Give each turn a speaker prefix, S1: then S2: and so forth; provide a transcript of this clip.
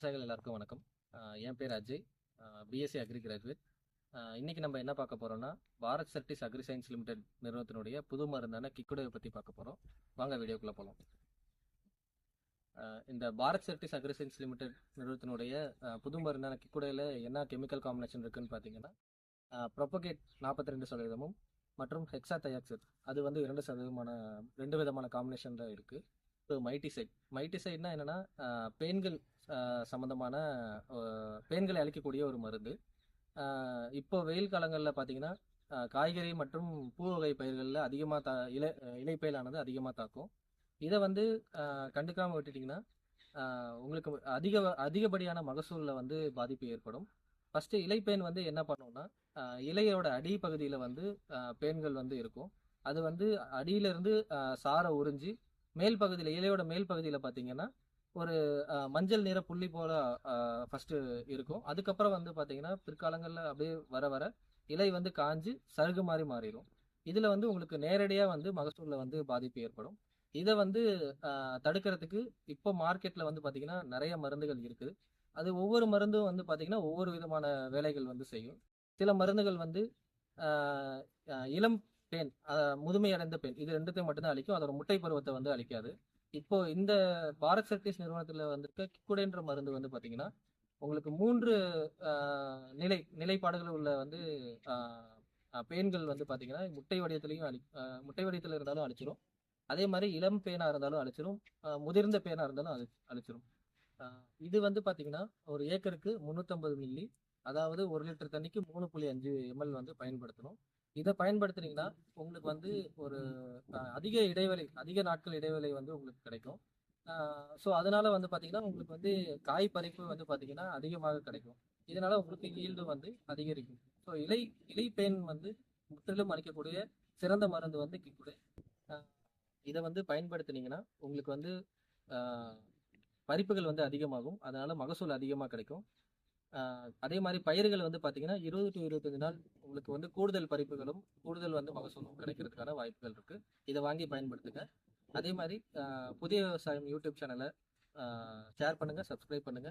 S1: விவசாயிகள் எல்லாருக்கும் வணக்கம். என் பேர் அஜய். பிஎஸ்சி அக்ரி கிராஜுவேட் இன்றைக்கி நம்ம என்ன பார்க்க போகிறோம்னா Bharat Certis agri science limited நிறுவனத்தினுடைய புது மருந்தான கிக்குடையை பற்றி பார்க்க போகிறோம் வாங்க வீடியோக்குள்ளே போகலாம் இந்த Bharat Certis agri science limited நிறுவனத்தினுடைய புது மருந்தான கிக்குடையில் என்ன கெமிக்கல் காம்பினேஷன் இருக்குன்னு பார்த்தீங்கன்னா ப்ரொபோகேட் நாற்பத்தி ரெண்டு சதவீதமும் மற்றும் ஹெக்ஸா தயாக்சைட் அது வந்து இரண்டு சதவீதமான ரெண்டு விதமான காம்பினேஷனில் இருக்குது மைட்டிசைட் மைட்டிசைட்னா என்னன்னா பெண்கள் ஆஹ் சம்பந்தமான ஆஹ் அழிக்கக்கூடிய ஒரு மருந்து. இப்போ வெயில் காலங்களில் பார்த்தீங்கன்னா காய்கறி மற்றும் பூ வகை பயிர்களில் அதிகமாக தா இலை இலைப்பயிலானது அதிகமாக தாக்கும். இதை வந்து கண்டுக்காமல் விட்டுட்டிங்கன்னா உங்களுக்கு அதிக அதிகப்படியான மகசூலில் வந்து பாதிப்பு ஏற்படும். ஃபஸ்ட்டு இலைப்பேன் வந்து என்ன பண்ணோம்னா இலையோட அடி பகுதியில் வந்து பேன்கள் வந்து இருக்கும். அது வந்து அடியிலிருந்து சாரை உறிஞ்சி மேல் பகுதியில் இலையோட மேல் பகுதியில் பார்த்தீங்கன்னா ஒரு மஞ்சள் நிற புள்ளி போல ஃபர்ஸ்ட் இருக்கும். அதுக்கப்புறம் வந்து பார்த்தீங்கன்னா பிற்காலங்களில் அப்படியே வர வர இலை வந்து காஞ்சு சருகு மாதிரி மாறிடும். இதில் வந்து உங்களுக்கு நேரடியாக வந்து மகசூலில் வந்து பாதிப்பு ஏற்படும். இதை வந்து தடுக்கிறதுக்கு இப்போ மார்க்கெட்டில் வந்து பார்த்தீங்கன்னா நிறைய மருந்துகள் இருக்குது. அது ஒவ்வொரு மருந்தும் வந்து பார்த்தீங்கன்னா ஒவ்வொரு விதமான வேலைகள் வந்து செய்யும். சில மருந்துகள் வந்து இளம் பெண் முதுமை அடைந்த பெண் இது ரெண்டுத்தையும் மட்டும்தான் அழிக்கும். அதோட முட்டை பருவத்தை வந்து அழிக்காது. இப்போ இந்த பாரத் சர்டிஸ் நிறுவனத்தில் வந்திருக்க கிக்குடைன்ற மருந்து வந்து பார்த்தீங்கன்னா உங்களுக்கு மூன்று நிலை நிலைப்பாடுகள் உள்ள வந்து பெண்கள் வந்து பார்த்தீங்கன்னா முட்டை வடிவத்திலையும் அழி முட்டை வடிவத்தில் இருந்தாலும் அழிச்சிரும். அதே மாதிரி இளம் பேனாக இருந்தாலும் அழிச்சிரும். முதிர்ந்த பேனாக இருந்தாலும் அழி அழிச்சிரும். இது வந்து பார்த்தீங்கன்னா ஒரு ஏக்கருக்கு முந்நூற்றம்பது மில்லி அதாவது ஒரு லிட்டர் தண்ணிக்கு மூணு புள்ளி அஞ்சு எம்எல் வந்து பயன்படுத்தணும். இதை பயன்படுத்துனீங்கன்னா உங்களுக்கு வந்து ஒரு அதிக இடைவெளி அதிக நாட்கள் இடைவெளி வந்து உங்களுக்கு கிடைக்கும். ஸோ அதனால வந்து பார்த்தீங்கன்னா உங்களுக்கு வந்து காய் பறிப்பு வந்து பார்த்தீங்கன்னா அதிகமாக கிடைக்கும். இதனால உங்களுக்கு ஈல்டு வந்து அதிகரிக்கும். ஸோ இலை இலை பெயின் வந்து முற்றிலும் அளிக்கக்கூடிய சிறந்த மருந்து வந்து கிக்குடை. இதை வந்து பயன்படுத்துனீங்கன்னா உங்களுக்கு வந்து பறிப்புகள் வந்து அதிகமாகும். அதனால மகசூல் அதிகமாக கிடைக்கும். அதே மாதிரி பயிர்கள் வந்து பார்த்தீங்கன்னா இருபது டு இருபத்தஞ்சு நாள் உங்களுக்கு வந்து கூடுதல் பறிப்புகளும் கூடுதல் வந்து மகசூலும் கிடைக்கிறதுக்கான வாய்ப்புகள் இருக்கு. இதை வாங்கி பயன்படுத்துங்க. அதே மாதிரி ஆஹ் புதிய விவசாயம் யூடியூப் சேனலை ஷேர் பண்ணுங்க சப்ஸ்கிரைப் பண்ணுங்க.